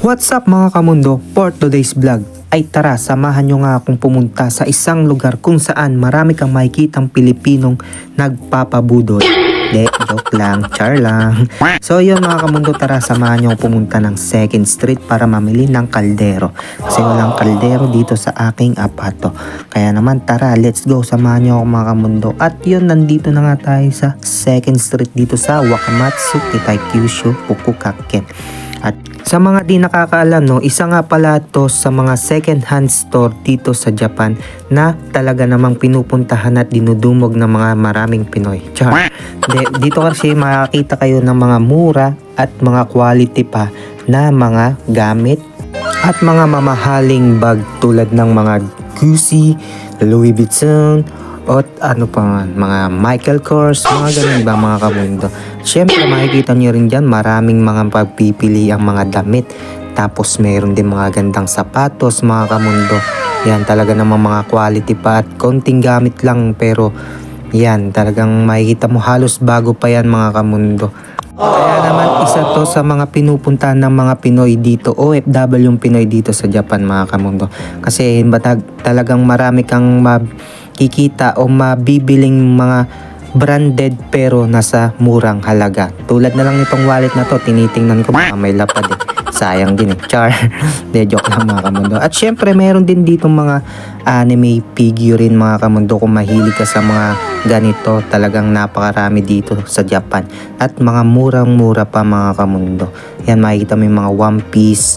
What's up mga kamundo? For today's vlog ay tara samahan nyo nga akong pumunta sa isang lugar kung saan marami kang makikitang Pilipinong nagpapabudol. De, joke lang, char lang. So yun mga kamundo, tara samahan nyo pumunta ng 2nd Street para mamili ng kaldero. Kasi walang kaldero dito sa aking apato. Kaya naman tara, let's go, samahan nyo ako mga kamundo. At yun, nandito na nga tayo sa 2nd Street dito sa Wakamatsu, Kitai Kyushu, Fukukaken. At sa mga di nakakaalam, no, isa nga pala to sa mga second-hand store dito sa Japan na talaga namang pinupuntahan at dinudumog ng mga maraming Pinoy. Char. De, dito kasi makakita kayo ng mga mura at mga quality pa na mga gamit at mga mamahaling bag tulad ng mga Gucci, Louis Vuitton, at ano pa man, mga Michael Kors, mga ganun ba mga kamundo. Siyempre makikita nyo rin dyan, maraming mga pagpipili ang mga damit. Tapos meron din mga gandang sapatos mga kamundo. Yan talaga namang mga quality pa at konting gamit lang pero yan talagang makikita mo halos bago pa yan mga kamundo. Kaya naman isa to sa mga pinupuntahan ng mga Pinoy dito, OFW yung Pinoy dito sa Japan mga kamundo. Kasi batag, talagang marami kang makikita o mabibiling mga branded pero nasa murang halaga. Tulad na lang nitong wallet na to, tinitingnan ko baka may lapad eh. Sayang din eh. Char. De, joke lang mga kamundo. At syempre, meron din dito mga anime figurine mga kamundo. Kung mahilig ka sa mga ganito, talagang napakarami dito sa Japan. At mga murang-mura pa mga kamundo. Yan, makikita mo yung mga One Piece,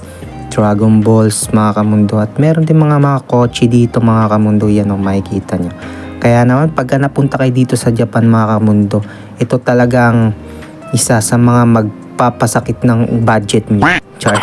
Dragon Balls mga kamundo. At meron din mga mga kotse dito mga kamundo. Yan o, makikita nyo. Kaya naman, pagka napunta kayo dito sa Japan mga kamundo, ito talagang isa sa mga magpapasakit ng budget nyo. Char.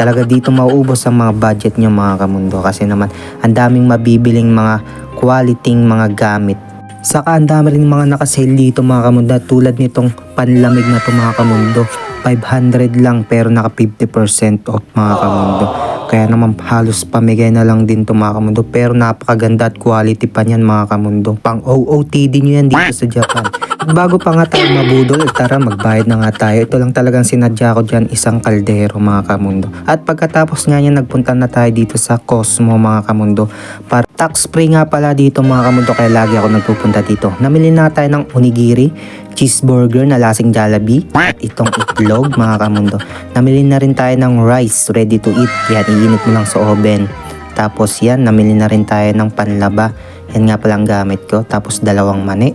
Talaga dito mauubos ang mga budget nyo mga kamundo kasi naman ang daming mabibiling mga quality mga gamit. Saka ang dami rin mga nakasale dito mga kamundo tulad nitong panlamig na to mga kamundo. 500 lang pero naka 50% off mga kamundo. Kaya naman halos pamigay na lang din to mga kamundo pero napakaganda at quality pa niyan mga kamundo. Pang OOTD nyo yan dito sa Japan. Bago pa nga tayo mabudol, tara magbayad na nga tayo. Ito lang talagang sinadya ko dyan, isang kaldero mga kamundo. At pagkatapos nga niya, nagpunta na tayo dito sa Cosmo mga kamundo. Para tax free nga pala dito mga kamundo, kaya lagi ako nagpupunta dito. Namili na tayo ng onigiri, cheeseburger na lasing Jollibee, at itong itlog mga kamundo. Namili na rin tayo ng rice, ready to eat. Yan, iinit mo lang sa oven. Tapos yan, namili na rin tayo ng panlaba. Yan nga palang gamit ko. Tapos dalawang mani.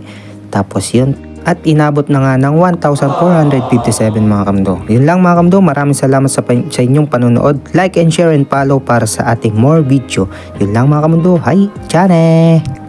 Tapos yun. At inabot na nga ng 1,457 mga kamdo. Yun lang mga kamdo. Maraming salamat sa, sa inyong panonood. Like and share and follow para sa ating more video. Yun lang mga kamdo. Hi! Chane!